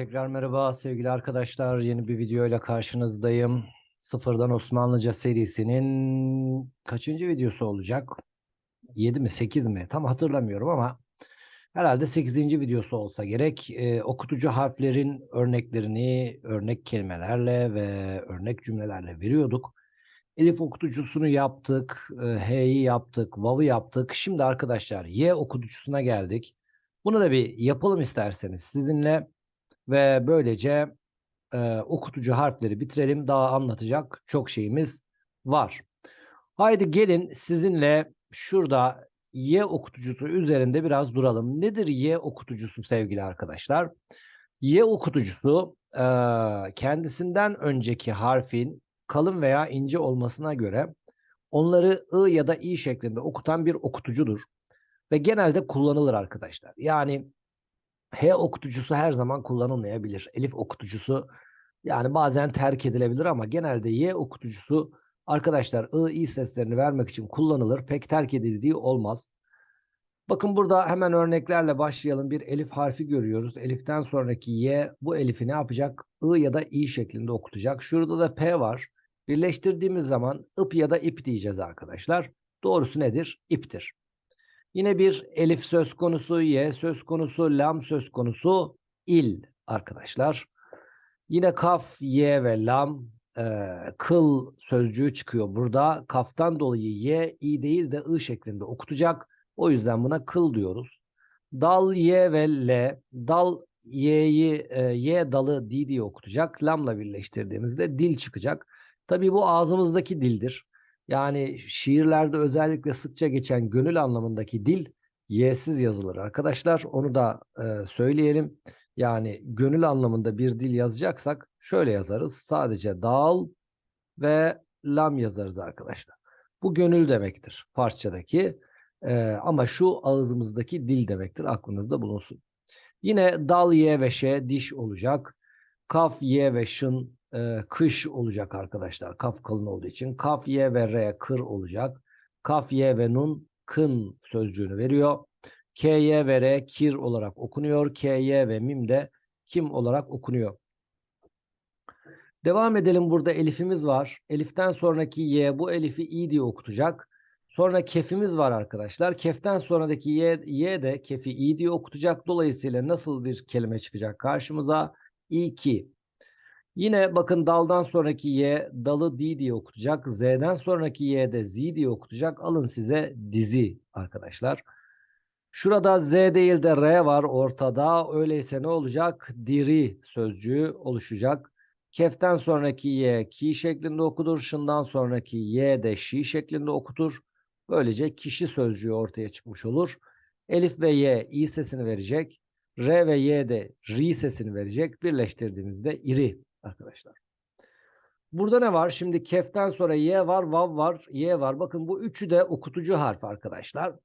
Tekrar merhaba sevgili arkadaşlar. Yeni bir video ile karşınızdayım. Sıfırdan Osmanlıca serisinin kaçıncı videosu olacak? 7 mi 8 mi? Tam hatırlamıyorum ama herhalde 8. videosu olsa gerek. Ee, okutucu harflerin örneklerini örnek kelimelerle ve örnek cümlelerle veriyorduk. Elif okutucusunu yaptık, e, H'yi yaptık, Vav'ı yaptık. Şimdi arkadaşlar Y okutucusuna geldik. Bunu da bir yapalım isterseniz sizinle. Ve böylece e, okutucu harfleri bitirelim. Daha anlatacak çok şeyimiz var. Haydi gelin sizinle şurada Y okutucusu üzerinde biraz duralım. Nedir Y okutucusu sevgili arkadaşlar? Y okutucusu e, kendisinden önceki harfin kalın veya ince olmasına göre onları I ya da İ şeklinde okutan bir okutucudur. Ve genelde kullanılır arkadaşlar. Yani H okutucusu her zaman kullanılmayabilir. Elif okutucusu yani bazen terk edilebilir ama genelde Y okutucusu arkadaşlar I, I seslerini vermek için kullanılır. Pek terk edildiği olmaz. Bakın burada hemen örneklerle başlayalım. Bir elif harfi görüyoruz. Eliften sonraki Y bu elifi ne yapacak? I ya da I şeklinde okutacak. Şurada da P var. Birleştirdiğimiz zaman ip ya da ip diyeceğiz arkadaşlar. Doğrusu nedir? İptir. Yine bir elif söz konusu, y söz konusu, lam söz konusu, il arkadaşlar. Yine kaf, y ve lam, e, kıl sözcüğü çıkıyor burada. Kaftan dolayı y, i değil de ı şeklinde okutacak. O yüzden buna kıl diyoruz. Dal, y ve l, dal, y'yi, e, y dalı di diye okutacak. Lamla birleştirdiğimizde dil çıkacak. Tabii bu ağzımızdaki dildir. Yani şiirlerde özellikle sıkça geçen gönül anlamındaki dil y'siz yazılır arkadaşlar. Onu da e, söyleyelim. Yani gönül anlamında bir dil yazacaksak şöyle yazarız. Sadece dal ve lam yazarız arkadaşlar. Bu gönül demektir Farsçadaki. E, ama şu ağzımızdaki dil demektir. Aklınızda bulunsun. Yine dal, ye ve şe diş olacak. Kaf, ye ve şın e, kış olacak arkadaşlar. Kaf kalın olduğu için. Kaf, ye ve re kır olacak. Kaf, ye ve nun kın sözcüğünü veriyor. K, y ve r kir olarak okunuyor. K, y ve mim de kim olarak okunuyor. Devam edelim. Burada elifimiz var. Eliften sonraki y bu elifi i diye okutacak. Sonra kefimiz var arkadaşlar. Keften sonraki y, y de kefi i diye okutacak. Dolayısıyla nasıl bir kelime çıkacak karşımıza? İ ki. Yine bakın daldan sonraki y dalı di diye okutacak. Z'den sonraki y de z diye okutacak. Alın size dizi arkadaşlar. Şurada z değil de r var ortada. Öyleyse ne olacak? Diri sözcüğü oluşacak. Keften sonraki y ki şeklinde okutur. Şından sonraki y de şi şeklinde okutur. Böylece kişi sözcüğü ortaya çıkmış olur. Elif ve y i sesini verecek. R ve Y de ri sesini verecek. Birleştirdiğimizde iri arkadaşlar. Burada ne var? Şimdi keften sonra Y var, vav var, Y var. Bakın bu üçü de okutucu harf arkadaşlar.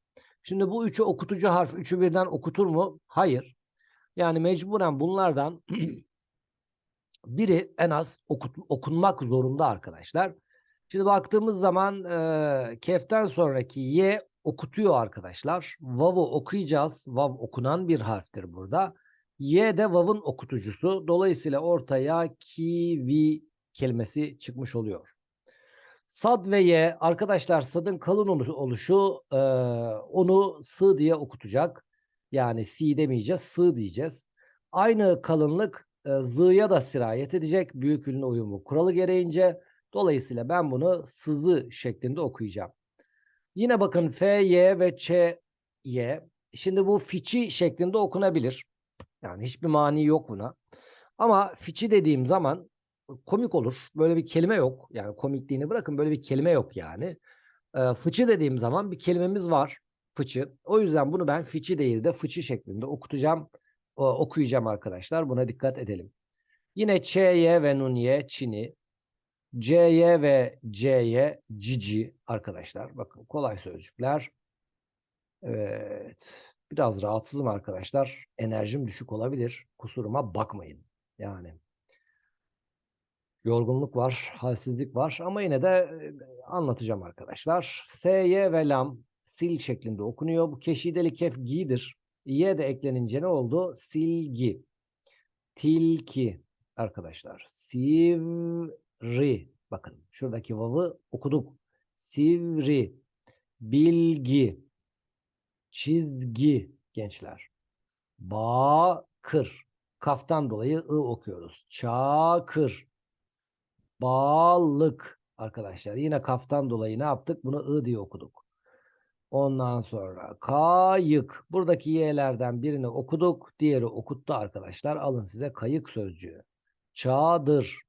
Şimdi bu üçü okutucu harf, üçü birden okutur mu? Hayır. Yani mecburen bunlardan biri en az okut, okunmak zorunda arkadaşlar. Şimdi baktığımız zaman e, keften sonraki Y okutuyor arkadaşlar. Vav'ı okuyacağız. Vav okunan bir harftir burada. Y de Vav'ın okutucusu. Dolayısıyla ortaya kivi kelimesi çıkmış oluyor. Sad ve Y arkadaşlar sadın kalın oluşu e, onu sı diye okutacak. Yani si demeyeceğiz, sı diyeceğiz. Aynı kalınlık e, zı'ya da sirayet edecek. Büyük ünlü uyumu kuralı gereğince. Dolayısıyla ben bunu sızı şeklinde okuyacağım. Yine bakın F, Y ve Ç, Y. Şimdi bu fiçi şeklinde okunabilir. Yani hiçbir mani yok buna. Ama fiçi dediğim zaman komik olur. Böyle bir kelime yok. Yani komikliğini bırakın böyle bir kelime yok yani. E, fıçı dediğim zaman bir kelimemiz var. Fıçı. O yüzden bunu ben fiçi değil de fıçı şeklinde okutacağım. O, okuyacağım arkadaşlar. Buna dikkat edelim. Yine Ç, Y ve Nun Y Çin'i. C'ye ve C'ye cici arkadaşlar. Bakın kolay sözcükler. Evet. Biraz rahatsızım arkadaşlar. Enerjim düşük olabilir. Kusuruma bakmayın. Yani yorgunluk var, halsizlik var ama yine de anlatacağım arkadaşlar. S, Y ve lam sil şeklinde okunuyor. Bu keşideli kef gi'dir. Y de eklenince ne oldu? Silgi. tilki arkadaşlar. Sivri. Bakın şuradaki vav'ı okuduk. Sivri. Bilgi. Çizgi gençler. Bakır. Kaftan dolayı ı okuyoruz. Çakır. Balık arkadaşlar. Yine kaftan dolayı ne yaptık? Bunu ı diye okuduk. Ondan sonra kayık. Buradaki y'lerden birini okuduk. Diğeri okuttu arkadaşlar. Alın size kayık sözcüğü. Çadır.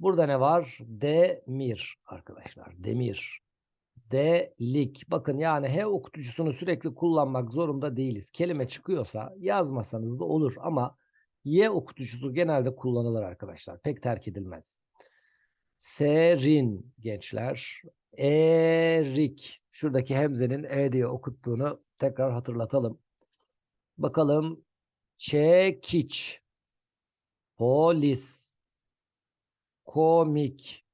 Burada ne var? Demir arkadaşlar. Demir. Delik. Bakın yani H okutucusunu sürekli kullanmak zorunda değiliz. Kelime çıkıyorsa yazmasanız da olur ama Y okutucusu genelde kullanılır arkadaşlar. Pek terk edilmez. Serin gençler. Erik. Şuradaki hemzenin E diye okuttuğunu tekrar hatırlatalım. Bakalım. Çekiç. Polis. Komik.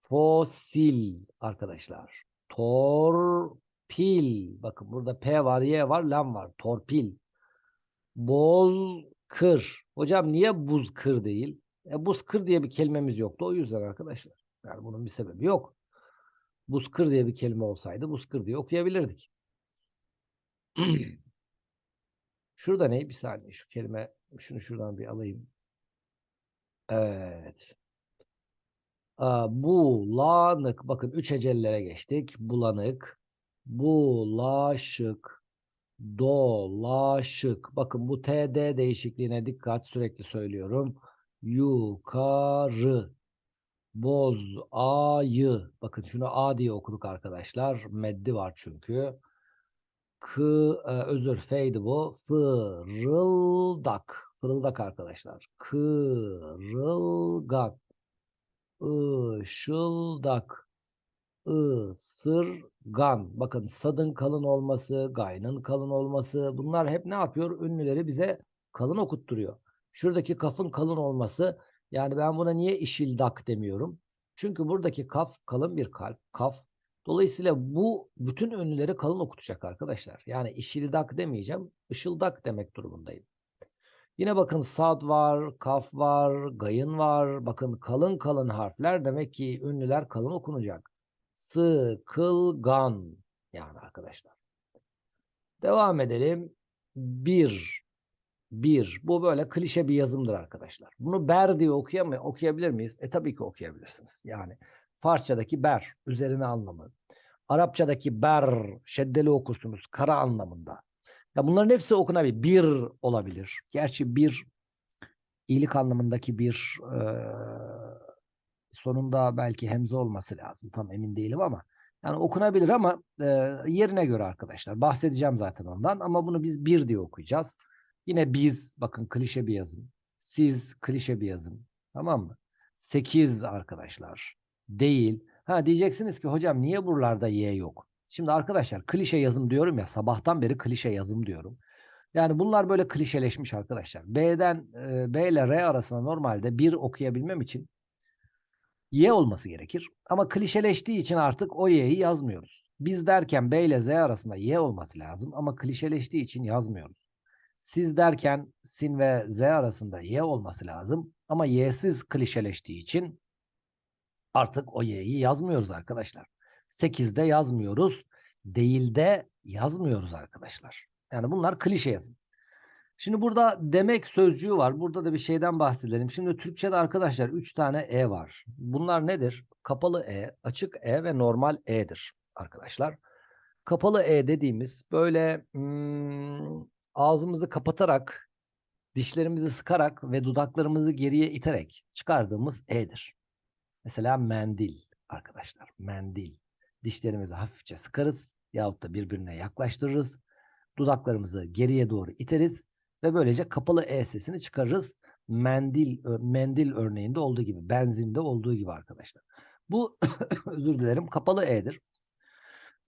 Fosil arkadaşlar. Torpil. Bakın burada P var, Y var, lam var. Torpil. Bozkır. Hocam niye buzkır değil? E, buzkır diye bir kelimemiz yoktu. O yüzden arkadaşlar. Yani bunun bir sebebi yok. Buzkır diye bir kelime olsaydı buzkır diye okuyabilirdik. Şurada ne? Bir saniye. Şu kelime şunu şuradan bir alayım. Evet. Bulanık. Bakın üç hecellere geçtik. Bulanık. Bulaşık. Dolaşık. Bakın bu TD değişikliğine dikkat. Sürekli söylüyorum. Yukarı. Boz ayı. Bakın şunu A diye okuduk arkadaşlar. Meddi var çünkü. Kı, e, özür feydi bu. Fırıldak. Fırıldak arkadaşlar. Kırılgak. Işıldak. Isırgan. Bakın sadın kalın olması, gaynın kalın olması bunlar hep ne yapıyor? Ünlüleri bize kalın okutturuyor. Şuradaki kafın kalın olması yani ben buna niye işildak demiyorum? Çünkü buradaki kaf kalın bir kalp, kaf. Dolayısıyla bu bütün ünlüleri kalın okutacak arkadaşlar. Yani işildak demeyeceğim, ışıldak demek durumundayım. Yine bakın sad var, kaf var, gayın var. Bakın kalın kalın harfler demek ki ünlüler kalın okunacak. Sıkılgan yani arkadaşlar. Devam edelim. Bir. Bir. Bu böyle klişe bir yazımdır arkadaşlar. Bunu ber diye okuyam okuyabilir miyiz? E tabii ki okuyabilirsiniz. Yani Farsçadaki ber üzerine anlamı. Arapçadaki ber şeddeli okursunuz kara anlamında. Ya bunların hepsi okunabilir. Bir olabilir. Gerçi bir iyilik anlamındaki bir e, sonunda belki hemze olması lazım. Tam emin değilim ama yani okunabilir ama e, yerine göre arkadaşlar. Bahsedeceğim zaten ondan ama bunu biz bir diye okuyacağız. Yine biz bakın klişe bir yazım. Siz klişe bir yazım. Tamam mı? Sekiz arkadaşlar. Değil. Ha diyeceksiniz ki hocam niye buralarda y yok? Şimdi arkadaşlar klişe yazım diyorum ya sabahtan beri klişe yazım diyorum. Yani bunlar böyle klişeleşmiş arkadaşlar. B'den B ile R arasında normalde bir okuyabilmem için Y olması gerekir. Ama klişeleştiği için artık o Y'yi yazmıyoruz. Biz derken B ile Z arasında Y olması lazım ama klişeleştiği için yazmıyoruz. Siz derken sin ve Z arasında Y olması lazım ama Y'siz klişeleştiği için artık o Y'yi yazmıyoruz arkadaşlar. 8'de yazmıyoruz. Değilde yazmıyoruz arkadaşlar. Yani bunlar klişe yazım. Şimdi burada demek sözcüğü var. Burada da bir şeyden bahsedelim. Şimdi Türkçe'de arkadaşlar 3 tane E var. Bunlar nedir? Kapalı E, açık E ve normal E'dir arkadaşlar. Kapalı E dediğimiz böyle hmm, ağzımızı kapatarak, dişlerimizi sıkarak ve dudaklarımızı geriye iterek çıkardığımız E'dir. Mesela mendil arkadaşlar. Mendil. Dişlerimizi hafifçe sıkarız yahut da birbirine yaklaştırırız. Dudaklarımızı geriye doğru iteriz ve böylece kapalı E sesini çıkarırız. Mendil, mendil örneğinde olduğu gibi, benzinde olduğu gibi arkadaşlar. Bu özür dilerim kapalı E'dir.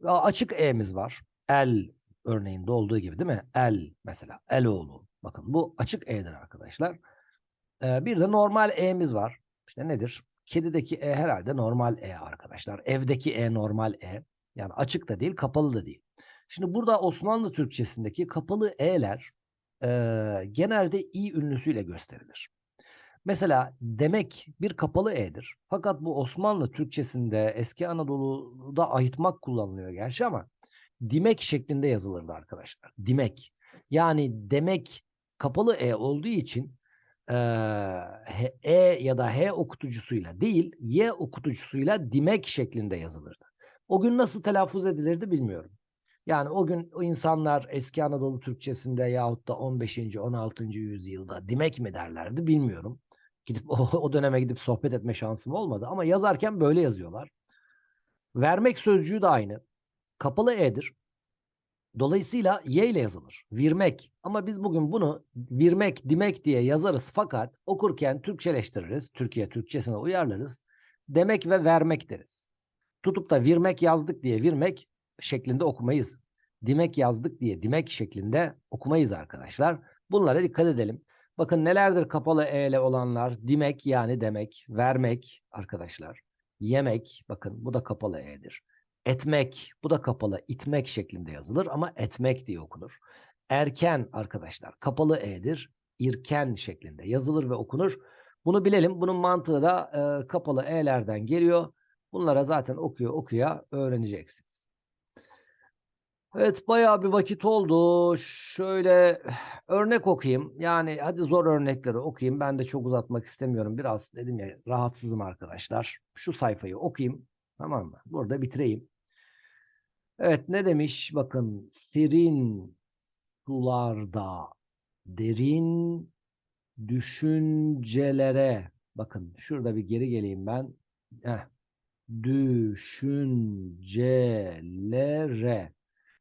Açık E'miz var. El örneğinde olduğu gibi değil mi? El mesela. Eloğlu. Bakın bu açık E'dir arkadaşlar. Bir de normal E'miz var. İşte nedir? Kedideki E herhalde normal E arkadaşlar. Evdeki E normal E. Yani açık da değil, kapalı da değil. Şimdi burada Osmanlı Türkçesindeki kapalı E'ler eee, genelde i ünlüsüyle gösterilir. Mesela demek bir kapalı e'dir. Fakat bu Osmanlı Türkçesinde eski Anadolu'da ayıtmak kullanılıyor gerçi ama dimek şeklinde yazılırdı arkadaşlar. Dimek. Yani demek kapalı e olduğu için he- e ya da h okutucusuyla değil y okutucusuyla dimek şeklinde yazılırdı. O gün nasıl telaffuz edilirdi bilmiyorum. Yani o gün o insanlar eski Anadolu Türkçesinde yahut da 15. 16. yüzyılda dimek mi derlerdi bilmiyorum. Gidip o, o döneme gidip sohbet etme şansım olmadı ama yazarken böyle yazıyorlar. Vermek sözcüğü de aynı. Kapalı e'dir. Dolayısıyla y ile yazılır. Virmek. Ama biz bugün bunu virmek, dimek diye yazarız fakat okurken Türkçeleştiririz. Türkiye Türkçesine uyarlarız. Demek ve vermek deriz. Tutup da virmek yazdık diye virmek şeklinde okumayız. Dimek yazdık diye dimek şeklinde okumayız arkadaşlar. Bunlara dikkat edelim. Bakın nelerdir kapalı e ile olanlar? Dimek yani demek, vermek arkadaşlar. Yemek bakın bu da kapalı e'dir. Etmek bu da kapalı itmek şeklinde yazılır ama etmek diye okunur. Erken arkadaşlar kapalı e'dir. İrken şeklinde yazılır ve okunur. Bunu bilelim. Bunun mantığı da e, kapalı e'lerden geliyor. Bunlara zaten okuyor okuya öğreneceksiniz. Evet bayağı bir vakit oldu. Şöyle örnek okuyayım. Yani hadi zor örnekleri okuyayım. Ben de çok uzatmak istemiyorum. Biraz dedim ya rahatsızım arkadaşlar. Şu sayfayı okuyayım. Tamam mı? Burada bitireyim. Evet ne demiş? Bakın serin sularda derin düşüncelere bakın şurada bir geri geleyim ben. Heh. Düşüncelere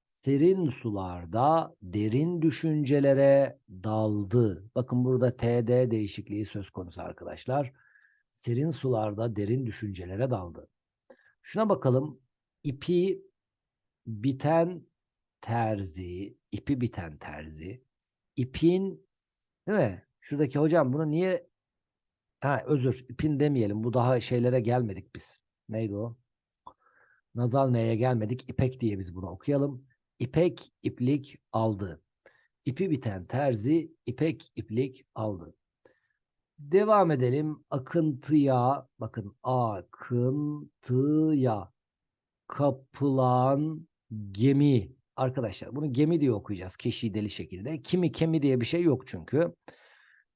serin sularda derin düşüncelere daldı. Bakın burada TD değişikliği söz konusu arkadaşlar. Serin sularda derin düşüncelere daldı. Şuna bakalım. İpi biten terzi, ipi biten terzi, ipin değil mi? Şuradaki hocam bunu niye ha özür ipin demeyelim. Bu daha şeylere gelmedik biz. Neydi o? Nazal neye gelmedik? İpek diye biz bunu okuyalım. İpek iplik aldı. İpi biten terzi ipek iplik aldı. Devam edelim. Akıntıya bakın akıntıya kapılan gemi. Arkadaşlar bunu gemi diye okuyacağız keşideli şekilde. Kimi kemi diye bir şey yok çünkü.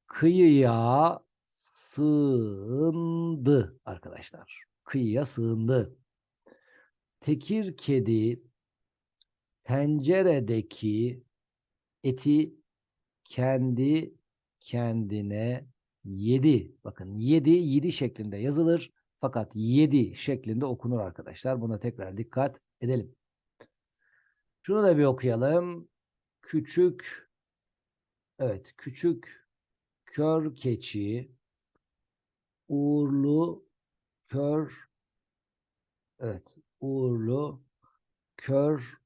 Kıyıya sığındı arkadaşlar. Kıyıya sığındı. Tekir kedi tenceredeki eti kendi kendine yedi. Bakın yedi, yedi şeklinde yazılır. Fakat yedi şeklinde okunur arkadaşlar. Buna tekrar dikkat edelim. Şunu da bir okuyalım. Küçük, evet küçük kör keçi, uğurlu kör, evet uğurlu kör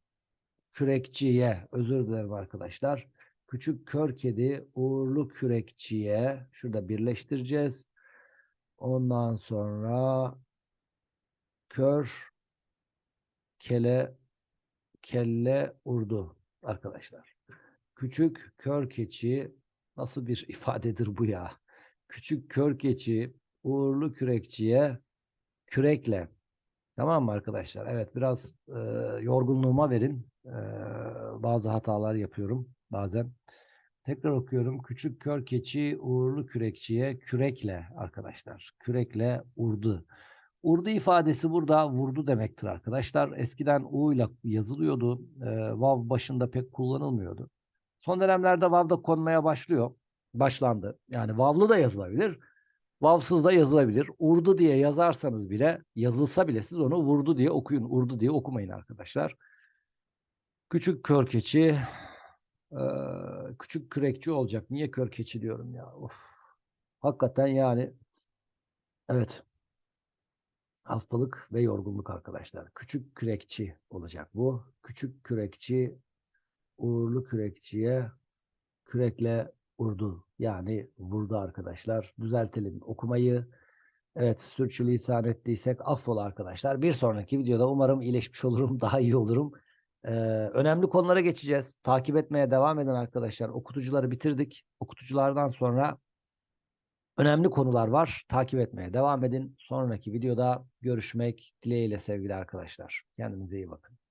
kürekçiye, özür dilerim arkadaşlar. Küçük kör kedi uğurlu kürekçiye, şurada birleştireceğiz. Ondan sonra kör kele kelle urdu arkadaşlar. Küçük kör keçi nasıl bir ifadedir bu ya? Küçük kör keçi uğurlu kürekçiye kürekle. Tamam mı arkadaşlar? Evet biraz e, yorgunluğuma verin. E, bazı hatalar yapıyorum bazen. Tekrar okuyorum. Küçük kör keçi uğurlu kürekçiye kürekle arkadaşlar. Kürekle urdu. Urdu ifadesi burada vurdu demektir arkadaşlar. Eskiden U ile yazılıyordu. E, vav başında pek kullanılmıyordu. Son dönemlerde vav da konmaya başlıyor. Başlandı. Yani vavlı da yazılabilir. Vavsız da yazılabilir. Urdu diye yazarsanız bile yazılsa bile siz onu vurdu diye okuyun. Urdu diye okumayın arkadaşlar. Küçük kör keçi ee, küçük kürekçi olacak. Niye kör keçi diyorum ya. Of. Hakikaten yani evet. Hastalık ve yorgunluk arkadaşlar. Küçük kürekçi olacak bu. Küçük kürekçi uğurlu kürekçiye kürekle vurdu. Yani vurdu arkadaşlar. Düzeltelim okumayı. Evet sürçülisan ettiysek affola arkadaşlar. Bir sonraki videoda umarım iyileşmiş olurum. Daha iyi olurum. Ee, önemli konulara geçeceğiz. Takip etmeye devam edin arkadaşlar. Okutucuları bitirdik. Okutuculardan sonra önemli konular var. Takip etmeye devam edin. Sonraki videoda görüşmek dileğiyle sevgili arkadaşlar. Kendinize iyi bakın.